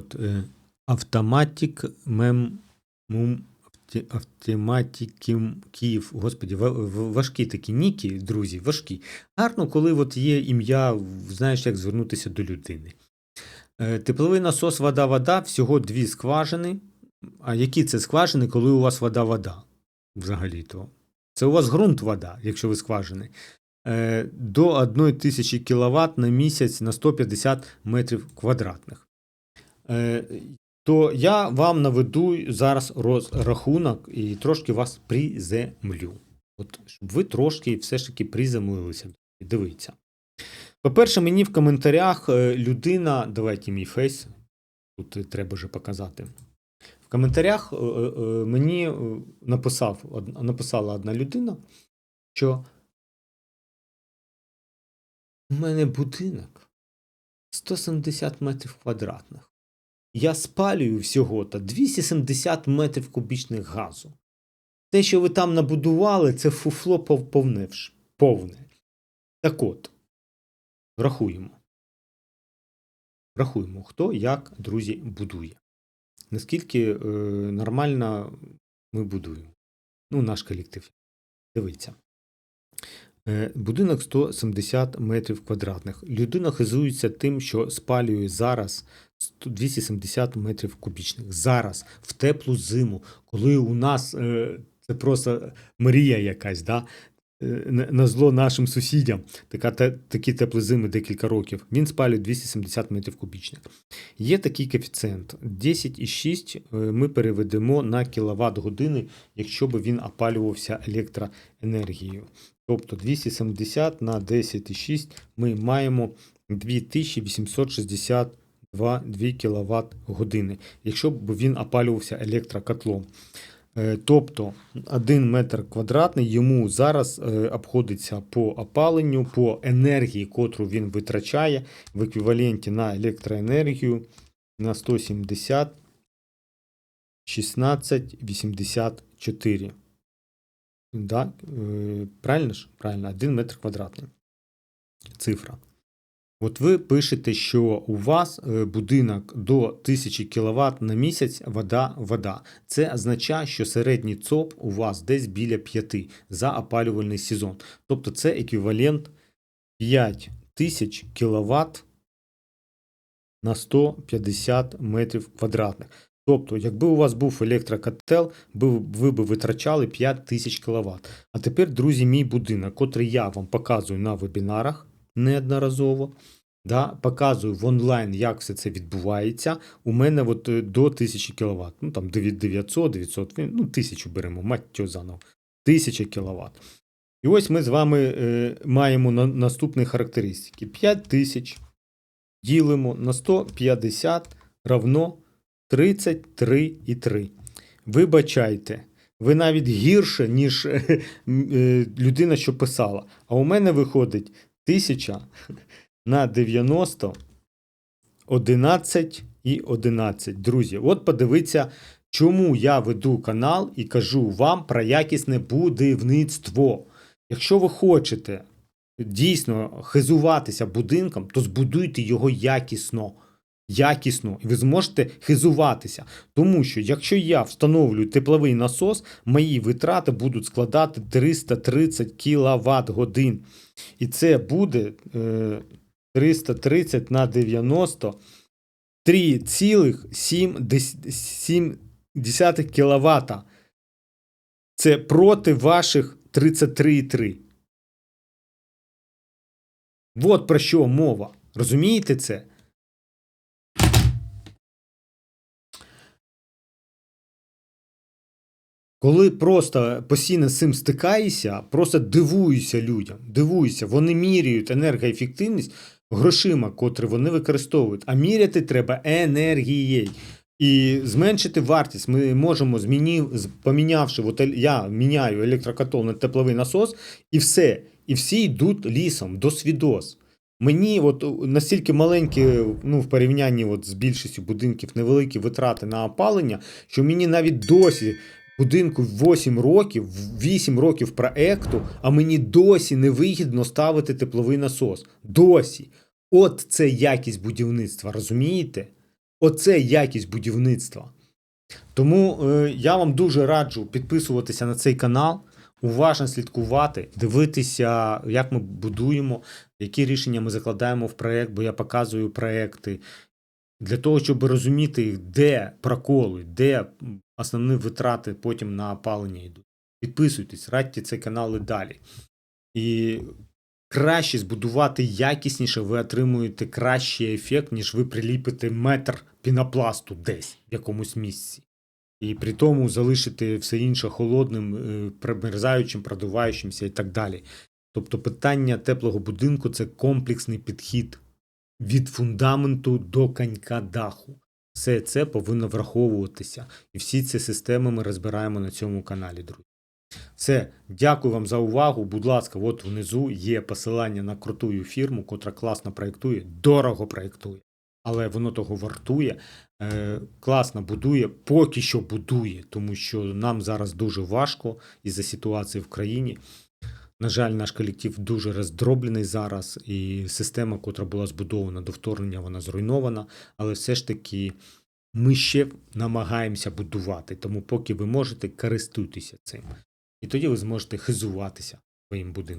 От, е, автоматик мем мум авті- Київ. Господі, ва- ва- важкі такі ніки, друзі, важкі. Гарно, коли от є ім'я, знаєш, як звернутися до людини. Е, Тепловий насос вода-вода, всього дві скважини. А які це скважини, коли у вас вода-вода? Взагалі-то. Це у вас ґрунт вода, якщо ви скважини. Е, До 1 тисячі кВт на місяць на 150 метрів квадратних. Е, То я вам наведу зараз розрахунок і трошки вас приземлю. От, щоб ви трошки все ж таки приземлилися. Дивіться. По-перше, мені в коментарях е, людина, давайте мій фейс, тут треба вже показати. В коментарях е, мені написав, написала одна людина, що у мене будинок 170 метрів квадратних. Я спалюю всього та 270 метрів кубічних газу. Те, що ви там набудували, це фуфло пов- повне. Так от, врахуємо. Врахуємо, хто як, друзі, будує. Наскільки е, нормально ми будуємо. Ну, наш колектив. Дивіться. Е, Будинок 170 метрів квадратних. Людина хизується тим, що спалює зараз 270 метрів кубічних. Зараз, в теплу зиму, коли у нас е, це просто мрія якась, да? Е, на зло нашим сусідям, така, те, такі теплі зими декілька років, він спалює 270 метрів кубічних. Є такий коефіцієнт 10,6 е, ми переведемо на кіловат години, якщо б він опалювався електроенергією. Тобто 270 на 10,6 ми маємо 2862 2 кВт години, якщо б він опалювався електрокотлом. Е, Тобто 1 метр квадратний йому зараз е, обходиться по опаленню, по енергії, котру він витрачає в еквіваленті на електроенергію на 170 1684. Да? е, Правильно ж? Правильно, 1 метр квадратний. Цифра. От ви пишете, що у вас е, будинок до 1000 кВт на місяць вода вода. Це означає, що середній ЦОП у вас десь біля 5 за опалювальний сезон. Тобто це еквівалент 5000 кВт на 150 метрів квадратних. Тобто, якби у вас був електрокотел, ви, б витрачали 5000 кВт. А тепер, друзі, мій будинок, котрий я вам показую на вебінарах неодноразово, да, показую в онлайн, як все це відбувається. У мене от е, до 1000 кВт. Ну там 900, 900, ну 1000 беремо, мать заново. 1000 кВт. І ось ми з вами е, маємо на, наступні характеристики. 5000 ділимо на 150 равно 33,3. Вибачайте, ви навіть гірше, ніж е, е, людина, що писала. А у мене виходить 1000 на 90 11 і 11. Друзі, от подивіться, чому я веду канал і кажу вам про якісне будівництво. Якщо ви хочете дійсно хизуватися будинком, то збудуйте його якісно. Якісно, і ви зможете хизуватися. Тому що якщо я встановлюю тепловий насос, мої витрати будуть складати 330 кВт годин. І це буде е, 330 на 90 3,7 кВт. Це проти ваших 33,3. От про що мова. Розумієте це? Коли просто постійно з цим стикаєшся, просто дивуюся людям. Дивуюся, вони міряють енергоефективність грошима, котрі вони використовують. А міряти треба енергією. І зменшити вартість ми можемо, змінив, помінявши, от я міняю електрокотол на тепловий насос, і все. І всі йдуть лісом, до свідос. Мені от настільки маленькі, ну, в порівнянні от з більшістю будинків, невеликі витрати на опалення, що мені навіть досі будинку 8 років, 8 років проекту, а мені досі невигідно ставити тепловий насос. Досі. От це якість будівництва, розумієте? Оце якість будівництва. Тому е, я вам дуже раджу підписуватися на цей канал, уважно слідкувати, дивитися, як ми будуємо, які рішення ми закладаємо в проект, бо я показую проекти. Для того, щоб розуміти, де проколи, де основні витрати потім на опалення йдуть. Підписуйтесь, радьте цей канал і далі. І краще збудувати якісніше, ви отримуєте кращий ефект, ніж ви приліпите метр пінопласту десь в якомусь місці. І при тому залишити все інше холодним, е, промерзаючим, продуваючимся і так далі. Тобто питання теплого будинку це комплексний підхід від фундаменту до конька даху. Все це повинно враховуватися. І всі ці системи ми розбираємо на цьому каналі, друзі. Все, дякую вам за увагу. Будь ласка, от внизу є посилання на круту фірму, котра класно проєктує, дорого проєктує, але воно того вартує. Е, класно будує, поки що будує, тому що нам зараз дуже важко із-за ситуації в країні. На жаль, наш колектив дуже роздроблений зараз, і система, котра була збудована до вторгнення, вона зруйнована, але все ж таки ми ще намагаємося будувати. Тому, поки ви можете, користуйтеся цим. І тоді ви зможете хизуватися своїм будинком.